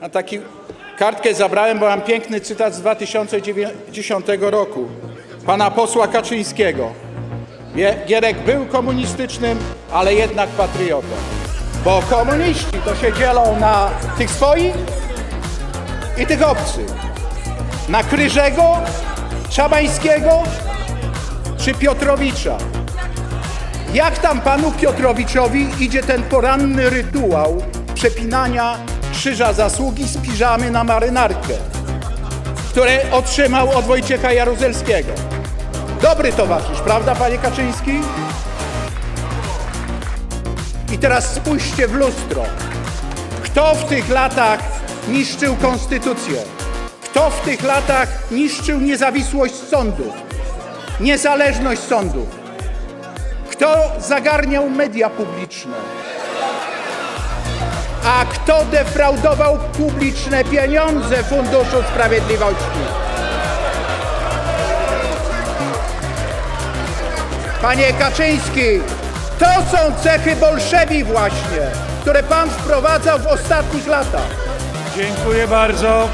A taki kartkę zabrałem, bo mam piękny cytat z 2010 roku pana posła Kaczyńskiego. Gie- Gierek był komunistycznym, ale jednak patriotą. Bo komuniści to się dzielą na tych swoich i tych obcych. Na Kryżego, Czabańskiego czy Piotrowicza. Jak tam panu Piotrowiczowi idzie ten poranny rytuał przepinania krzyża zasługi z piżamy na marynarkę, które otrzymał od Wojciecha Jaruzelskiego? Dobry towarzysz, prawda, panie Kaczyński? I teraz spójrzcie w lustro. Kto w tych latach niszczył konstytucję? Kto w tych latach niszczył niezawisłość sądów? Niezależność sądów? Kto zagarniał media publiczne? A kto defraudował publiczne pieniądze Funduszu Sprawiedliwości? Panie Kaczyński, to są cechy bolszewi właśnie, które pan wprowadzał w ostatnich latach. Dziękuję bardzo.